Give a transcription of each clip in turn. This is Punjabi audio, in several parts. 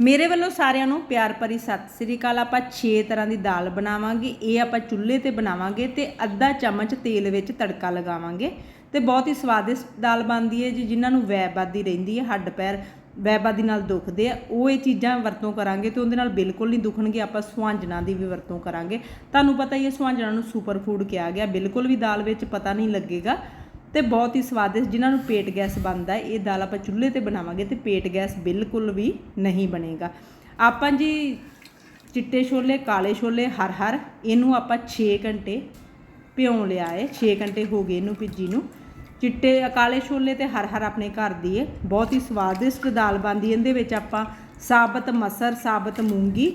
ਮੇਰੇ ਵੱਲੋਂ ਸਾਰਿਆਂ ਨੂੰ ਪਿਆਰ ਭਰੀ ਸਤਿ ਸ੍ਰੀ ਅਕਾਲ। ਆਪਾਂ 6 ਤਰ੍ਹਾਂ ਦੀ ਦਾਲ ਬਣਾਵਾਂਗੇ। ਇਹ ਆਪਾਂ ਚੁੱਲ੍ਹੇ ਤੇ ਬਣਾਵਾਂਗੇ ਤੇ ਅੱਧਾ ਚਮਚ ਤੇਲ ਵਿੱਚ ਤੜਕਾ ਲਗਾਵਾਂਗੇ। ਤੇ ਬਹੁਤ ਹੀ ਸਵਾਦਿਸ਼ਟ ਦਾਲ ਬਣਦੀ ਹੈ ਜੀ, ਜਿਨ੍ਹਾਂ ਨੂੰ ਵੈਬਾਦੀ ਰਹਿੰਦੀ ਹੈ, ਹੱਡ ਪੈਰ ਵੈਬਾਦੀ ਨਾਲ ਦੁਖਦੇ ਆ। ਉਹ ਇਹ ਚੀਜ਼ਾਂ ਵਰਤੋਂ ਕਰਾਂਗੇ ਤੇ ਉਹਦੇ ਨਾਲ ਬਿਲਕੁਲ ਨਹੀਂ ਦੁਖਣਗੇ, ਆਪਾਂ ਸੁਹਾਂਜਣਾ ਦੀ ਵੀ ਵਰਤੋਂ ਕਰਾਂਗੇ। ਤੁਹਾਨੂੰ ਪਤਾ ਹੀ ਹੈ ਸੁਹਾਂਜਣਾ ਨੂੰ ਸੁਪਰ ਫੂਡ ਕਿਹਾ ਗਿਆ। ਬਿਲਕੁਲ ਵੀ ਦਾਲ ਵਿੱਚ ਪਤਾ ਨਹੀਂ ਲੱਗੇਗਾ। ਤੇ ਬਹੁਤ ਹੀ ਸਵਾਦਿਸ਼ਟ ਜਿਨ੍ਹਾਂ ਨੂੰ ਪੇਟ ਗੈਸ ਬਣਦਾ ਹੈ, ਇਹ ਦਾਲ ਆਪਾਂ ਚੁੱਲ੍ਹੇ ਤੇ ਬਣਾਵਾਂਗੇ ਤੇ ਪੇਟ ਗੈਸ ਬਿਲਕੁਲ ਵੀ ਨਹੀਂ ਬਣੇਗਾ। ਆਪਾਂ ਜੀ ਚਿੱਟੇ ਛੋਲੇ, ਕਾਲੇ ਛੋਲੇ, ਹਰ ਹਰ, ਇਹਨੂੰ ਆਪਾਂ 6 ਘੰਟੇ ਭਿਉਂ ਲਿਆ ਏ 6 ਘੰਟੇ ਹੋ ਗਏ ਇਹਨੂੰ ਭਿੱਜੀ ਨੂੰ। ਚਿੱਟੇ, ਕਾਲੇ ਛੋਲੇ ਤੇ ਹਰ ਹਰ ਆਪਣੇ ਘਰ ਦੀ ਏ ਬਹੁਤ ਹੀ ਸਵਾਦਿਸ਼ਟ ਦਾਲ ਬਣਦੀ ਇਹਦੇ ਵਿੱਚ ਆਪਾਂ ਸਾਬਤ ਮਸਰ, ਸਾਬਤ ਮੂੰਗੀ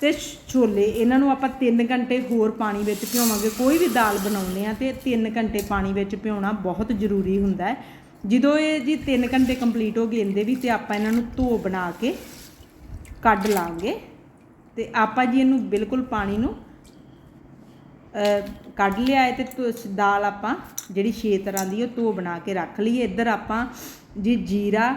ਤੇ ਛੋਲੇ, ਇਹਨਾਂ ਨੂੰ ਆਪਾਂ 3 ਘੰਟੇ ਹੋਰ ਪਾਣੀ ਵਿੱਚ ਭਿਓਵਾਂਗੇ ਕੋਈ ਵੀ ਦਾਲ ਬਣਾਉਂਦੇ ਆ ਤੇ 3 ਘੰਟੇ ਪਾਣੀ ਵਿੱਚ ਭਿਉਣਾ ਬਹੁਤ ਜ਼ਰੂਰੀ ਹੁੰਦਾ ਹੈ। ਜਦੋਂ ਇਹ ਜੀ 3 ਘੰਟੇ ਕੰਪਲੀਟ ਹੋ ਗਏ ਇਹਦੇ ਵੀ ਤੇ ਆਪਾਂ ਇਹਨਾਂ ਨੂੰ ਧੋ ਬਣਾ ਕੇ ਕੱਢ ਲਾਂਗੇ ਤੇ ਆਪਾਂ ਜੀ ਇਹਨੂੰ ਬਿਲਕੁਲ ਪਾਣੀ ਨੂੰ ਕੱਢ ਲਿਆ ਹੈ ਤੇ ਦਾਲ ਆਪਾਂ ਜਿਹੜੀ ਛੇ ਤਰ੍ਹਾਂ ਦੀ ਉਹ ਧੋ ਬਣਾ ਕੇ ਰੱਖ ਲਈਏ। ਇੱਧਰ ਆਪਾਂ ਜੀ ਜੀਰਾ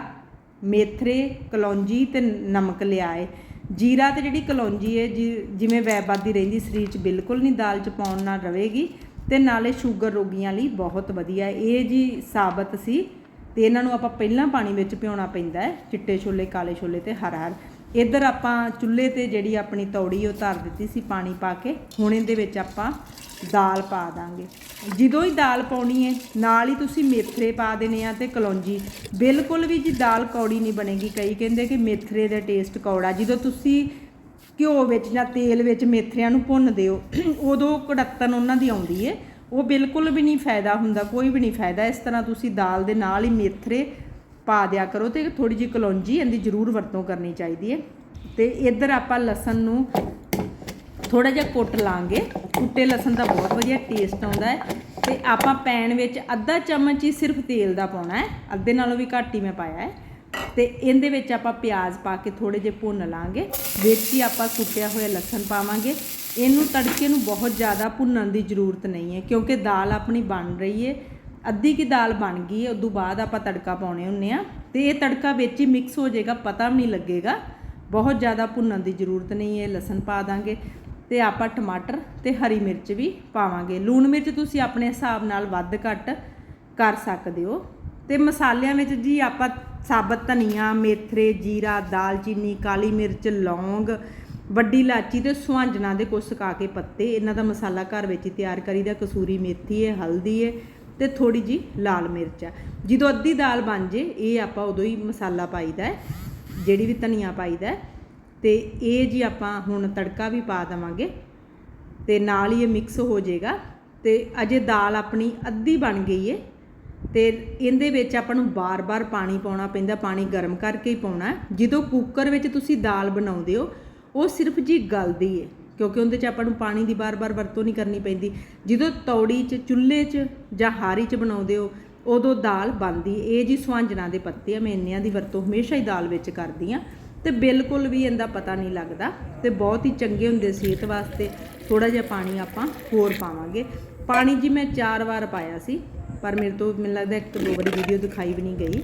ਮੇਥਰੇ ਕਲੌਂਜੀ ਤੇ ਨਮਕ ਲਿਆ ਹੈ। ਜੀਰਾ ਤੇ ਜਿਹੜੀ ਕਲੌਂਜੀ ਹੈ, ਜੀ- ਜਿਵੇਂ ਵੈਬਾਦੀ ਰਹਿੰਦੀ, ਸਰੀਰ 'ਚ ਬਿਲਕੁਲ ਨਹੀਂ, ਦਾਲ 'ਚ ਪਾਉਣ ਨਾਲ ਰਹੇਗੀ ਤੇ ਨਾਲੇ ਸ਼ੂਗਰ ਰੋਗੀਆਂ ਲਈ ਬਹੁਤ ਵਧੀਆ ਇਹ ਜੀ ਸਾਬਤ ਸੀ ਤੇ ਇਹਨਾਂ ਨੂੰ ਆਪਾਂ ਪਹਿਲਾਂ ਪਾਣੀ ਵਿੱਚ ਭਿਉਣਾ ਪੈਂਦਾ ਹੈ, ਚਿੱਟੇ ਛੋਲੇ, ਕਾਲੇ ਛੋਲੇ ਤੇ ਹਰ ਹਰ। ਇੱਧਰ ਆਪਾਂ ਚੁੱਲ੍ਹੇ ਤੇ ਜਿਹੜੀ ਆਪਣੀ ਤੌੜੀ ਉਹ ਧਰ ਦਿੱਤੀ ਸੀ ਪਾਣੀ ਪਾ ਕੇ। ਹੁਣ ਇਹਦੇ ਵਿੱਚ ਆਪਾਂ ਦਾਲ ਪਾ ਦਾਂਗੇ। ਜਦੋਂ ਹੀ ਦਾਲ ਪਾਉਣੀ ਹੈ ਨਾਲ ਹੀ ਤੁਸੀਂ ਮੇਥਰੇ ਪਾ ਦੇਣੇ ਆ ਤੇ ਕਲੌਂਜੀ। ਬਿਲਕੁਲ ਵੀ ਜੀ ਦਾਲ ਕੌੜੀ ਨਹੀਂ ਬਣੇਗੀ। ਕਈ ਕਹਿੰਦੇ ਕਿ ਮੇਥਰੇ ਦਾ ਟੇਸਟ ਕੌੜਾ। ਜਦੋਂ ਤੁਸੀਂ ਘਿਓ ਵਿੱਚ ਜਾਂ ਤੇਲ ਵਿੱਚ ਮੇਥਰਿਆਂ ਨੂੰ ਭੁੰਨਦੇ ਹੋ ਉਦੋਂ ਕੜੱਤਨ ਉਹਨਾਂ ਦੀ ਆਉਂਦੀ ਏ। ਉਹ ਬਿਲਕੁਲ ਵੀ ਨਹੀਂ ਫਾਇਦਾ ਹੁੰਦਾ, ਕੋਈ ਵੀ ਨਹੀਂ ਫਾਇਦਾ। ਇਸ ਤਰ੍ਹਾਂ ਤੁਸੀਂ ਦਾਲ ਦੇ ਨਾਲ ਹੀ ਮੇਥਰੇ ਪਾ ਦਿਆ ਕਰੋ ਤੇ ਥੋੜੀ ਜਿਹੀ ਕਲੌਂਜੀ ਇਹਦੀ ਜ਼ਰੂਰ ਵਰਤੋਂ ਕਰਨੀ ਚਾਹੀਦੀ ਹੈ ਤੇ ਇੱਧਰ ਆਪਾਂ ਲਸਣ ਨੂੰ ਥੋੜਾ ਜਿਹਾ ਕੁੱਟ ਲਾਂਗੇ। ਕੁੱਟੇ ਲਸਣ ਦਾ ਬਹੁਤ ਵਧੀਆ ਟੇਸਟ ਆਉਂਦਾ ਹੈ। ਤੇ ਆਪਾਂ ਪੈਨ ਵਿੱਚ ਅੱਧਾ ਚਮਚ ਹੀ ਸਿਰਫ ਤੇਲ ਦਾ ਪਾਉਣਾ ਹੈ। ਅੱਧੇ ਨਾਲੋਂ ਵੀ ਘੱਟ ਹੀ ਮੈਂ ਪਾਇਆ ਹੈ। ਤੇ ਇਹਦੇ ਵਿੱਚ ਆਪਾਂ ਪਿਆਜ਼ ਪਾ ਕੇ ਥੋੜੇ ਜਿਹੇ ਭੁੰਨ ਲਾਂਗੇ। ਵਿੱਚ ਹੀ ਆਪਾਂ ਕੁੱਟਿਆ ਹੋਇਆ ਲਸਣ ਪਾਵਾਂਗੇ। ਇਹਨੂੰ ਤੜਕੇ ਨੂੰ ਬਹੁਤ ਜ਼ਿਆਦਾ ਭੁੰਨਣ ਦੀ ਜ਼ਰੂਰਤ ਨਹੀਂ ਹੈ, ਕਿਉਂਕਿ ਦਾਲ ਆਪਣੀ ਬਣ ਰਹੀ ਹੈ। ਅੱਧੀ ਕੀ ਦਾਲ ਬਣ ਗਈ ਹੈ, ਉਦੋਂ ਬਾਅਦ ਆਪਾਂ ਤੜਕਾ ਪਾਉਣੇ ਹੁੰਨੇ ਆ ਤੇ ਇਹ ਤੜਕਾ ਵਿੱਚ ਹੀ ਮਿਕਸ ਹੋ ਜਾਏਗਾ, ਪਤਾ ਵੀ ਨਹੀਂ ਲੱਗੇਗਾ। ਬਹੁਤ ਜ਼ਿਆਦਾ ਭੁੰਨਣ ਦੀ ਜ਼ਰੂਰਤ ਨਹੀਂ ਹੈ, ਲਸਣ ਪਾ ਦਾਂਗੇ। ਤੇ ਆਪਾਂ ਟਮਾਟਰ ਤੇ ਹਰੀ ਮਿਰਚ ਵੀ ਪਾਵਾਂਗੇ। ਲੂਣ ਮਿਰਚ ਤੁਸੀਂ ਆਪਣੇ ਹਿਸਾਬ ਨਾਲ ਵੱਧ ਘੱਟ ਕਰ ਸਕਦੇ ਹੋ। ਤੇ ਮਸਾਲਿਆਂ ਵਿੱਚ ਜੀ ਆਪਾਂ ਸਾਬਤ ਧਨੀਆ ਮੇਥਰੇ ਜੀਰਾ, ਦਾਲਚੀਨੀ, ਕਾਲੀ ਮਿਰਚ, ਲੌਂਗ, ਵੱਡੀ ਇਲਾਚੀ ਤੇ ਸੁਹਾਂਜਣਾ ਦੇ ਕੁਛ ਸੁਕਾ ਕੇ ਪੱਤੇ। ਇਹਨਾਂ ਦਾ ਮਸਾਲਾ ਘਰ ਵਿੱਚ ਹੀ ਤਿਆਰ ਕਰੀਦਾ ਕਸੂਰੀ ਮੇਥੀ ਹੈ ਹਲਦੀ ਹੈ ਤੇ ਥੋੜੀ ਜੀ ਲਾਲ ਮਿਰਚ ਹੈ ਜਦੋਂ ਅੱਧੀ ਦਾਲ ਬਣ ਜੇ, ਇਹ ਆਪਾਂ ਉਦੋਂ ਹੀ ਮਸਾਲਾ ਪਾਈਦਾ ਹੈ ਜਿਹੜੀ ਵੀ ਧਨੀਆ ਪਾਈਦਾ ਹੈ ਤੇ ਇਹ ਜੀ ਆਪਾਂ ਹੁਣ ਤੜਕਾ ਵੀ ਪਾ ਦੇਵਾਂਗੇ ਤੇ ਨਾਲ ਹੀ ਇਹ ਮਿਕਸ ਹੋ ਜਾਏਗਾ ਤੇ ਅਜੇ ਦਾਲ ਆਪਣੀ ਅੱਧੀ ਬਣ ਗਈ ਏ ਤੇ ਇਹਦੇ ਵਿੱਚ ਆਪਾਂ ਨੂੰ ਬਾਰ-ਬਾਰ ਪਾਣੀ ਪਾਉਣਾ ਪੈਂਦਾ, ਪਾਣੀ ਗਰਮ ਕਰਕੇ ਹੀ ਪਾਉਣਾ ਜਦੋਂ ਕੁੱਕਰ ਵਿੱਚ ਤੁਸੀਂ ਦਾਲ ਬਣਾਉਂਦੇ ਹੋ, ਉਹ ਸਿਰਫ ਜੀ ਗਲਦੀ ਏ, ਕਿਉਂਕਿ ਉਹਦੇ 'ਚ ਆਪਾਂ ਨੂੰ ਪਾਣੀ ਦੀ ਬਾਰ-ਬਾਰ ਵਰਤੋਂ ਨਹੀਂ ਕਰਨੀ ਪੈਂਦੀ। ਜਦੋਂ ਤੌੜੀ 'ਚ, ਚੁੱਲ੍ਹੇ 'ਚ ਜਾਂ ਹਾਰੀ 'ਚ ਬਣਾਉਂਦੇ ਹੋ, ਉਦੋਂ ਦਾਲ ਬਣਦੀ ਇਹ ਜੀ ਸੁਹਾਂਜਣਾ ਦੇ ਪੱਤੇ ਆ, ਮੈਂ ਇੰਨਿਆਂ ਦੀ ਵਰਤੋਂ ਹਮੇਸ਼ਾ ਹੀ ਦਾਲ ਵਿੱਚ ਕਰਦੀ ਆ। ਤੇ ਬਿਲਕੁਲ ਵੀ ਇਹਦਾ ਪਤਾ ਨਹੀਂ ਲੱਗਦਾ ਤੇ ਬਹੁਤ ਹੀ ਚੰਗੇ ਹੁੰਦੇ ਸਿਹਤ ਵਾਸਤੇ। ਥੋੜਾ ਜਿਹਾ ਪਾਣੀ ਆਪਾਂ ਹੋਰ ਪਾਵਾਂਗੇ। ਪਾਣੀ ਜੀ ਮੈਂ ਚਾਰ ਵਾਰ ਪਾਇਆ ਸੀ, ਪਰ ਮੇਰੇ ਤੋਂ ਮੈਨੂੰ ਲੱਗਦਾ ਇੱਕ ਦੋ ਵਾਰੀ ਵੀਡੀਓ ਦਿਖਾਈ ਵੀ ਨਹੀਂ ਗਈ।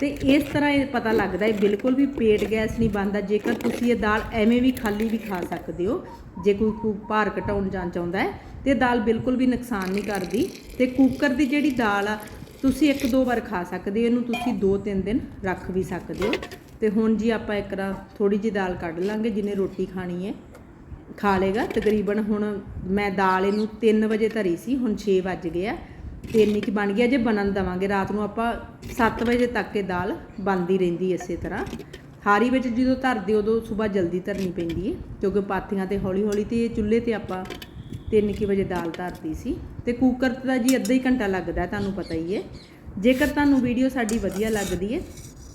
ਤੇ ਇਸ ਤਰ੍ਹਾਂ ਇਹ ਪਤਾ ਲੱਗਦਾ ਹੈ ਬਿਲਕੁਲ ਵੀ ਪੇਟ ਗੈਸ ਨਹੀਂ ਬਣਦਾ। ਜੇਕਰ ਤੁਸੀਂ ਇਹ ਦਾਲ ਐਵੇਂ ਵੀ ਖਾਲੀ ਵੀ ਖਾ ਸਕਦੇ ਹੋ, ਜੇ ਕੋਈ ਕੋਈ ਭਾਰ ਘਟਾਉਣ ਜਾਂ ਚਾਹੁੰਦਾ ਹੈ, ਤੇ ਇਹ ਦਾਲ ਬਿਲਕੁਲ ਵੀ ਨੁਕਸਾਨ ਨਹੀਂ ਕਰਦੀ। ਤੇ ਕੁੱਕਰ ਦੀ ਜਿਹੜੀ ਦਾਲ ਆ, ਤੁਸੀਂ ਇੱਕ ਦੋ ਵਾਰ ਖਾ ਸਕਦੇ ਹੋ, ਇਹਨੂੰ ਤੁਸੀਂ ਦੋ ਤਿੰਨ ਦਿਨ ਰੱਖ ਵੀ ਸਕਦੇ ਹੋ। ਤੇ ਹੁਣ ਜੀ ਆਪਾਂ ਇੱਕ ਰਾ ਥੋੜੀ ਜਿਹੀ ਦਾਲ ਕੱਢ ਲਾਂਗੇ, ਜਿਹਨੇ ਰੋਟੀ ਖਾਣੀ ਹੈ। ਖਾ ਲੇਗਾ ਤਕਰੀਬਨ ਹੁਣ ਮੈਂ ਦਾਲ ਇਹਨੂੰ 3 ਵਜੇ ਧਰੀ ਸੀ, ਹੁਣ 6 ਵੱਜ ਗਏ ਆ। ਤੇ ਇੰਨੀ ਕੀ ਬਣ ਗਿਆ ਜੇ ਬਣਨ ਦਵਾਂਗੇ। ਰਾਤ ਨੂੰ ਆਪਾਂ 7 ਵਜੇ ਤੱਕ ਇਹ ਦਾਲ ਬਣਦੀ ਰਹਿੰਦੀ ਇਸੇ ਤਰ੍ਹਾਂ। ਹਾਰੀ ਵਿੱਚ ਜਦੋਂ ਧਰਦੇ ਉਦੋਂ ਸਵੇਰ ਜਲਦੀ ਧਰਨੀ ਪੈਂਦੀ ਹੈ, ਕਿਉਂਕਿ ਪਾਥੀਆਂ ਤੇ ਹੌਲੀ ਹੌਲੀ ਤੇ ਚੁੱਲ੍ਹੇ ਤੇ ਆਪਾਂ 3 ਕੀ ਵਜੇ ਦਾਲ ਧਰਤੀ ਸੀ। ਤੇ ਕੁੱਕਰ ਤੇ ਤਾਂ ਜੀ ਅੱਧਾ ਹੀ ਘੰਟਾ ਲੱਗਦਾ, ਤੁਹਾਨੂੰ ਪਤਾ ਹੀ ਹੈ। ਜੇਕਰ ਤੁਹਾਨੂੰ ਵੀਡੀਓ ਸਾਡੀ ਵਧੀਆ ਲੱਗਦੀ ਹੈ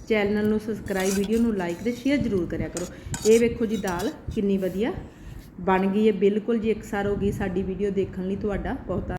ਚੈਨਲ ਨੂੰ ਸਬਸਕ੍ਰਾਈਬ ਵੀਡੀਓ ਨੂੰ ਲਾਈਕ ਤੇ ਸ਼ੇਅਰ ਜ਼ਰੂਰ ਕਰਿਆ ਕਰੋ। ਇਹ ਵੇਖੋ ਜੀ ਦਾਲ ਕਿੰਨੀ ਵਧੀਆ ਬਣ ਗਈ ਹੈ। ਬਿਲਕੁਲ ਜੀ ਇਕਸਾਰ ਹੋ ਗਈ ਸਾਡੀ ਵੀਡੀਓ ਦੇਖਣ ਲਈ। ਤੁਹਾਡਾ ਬਹੁਤ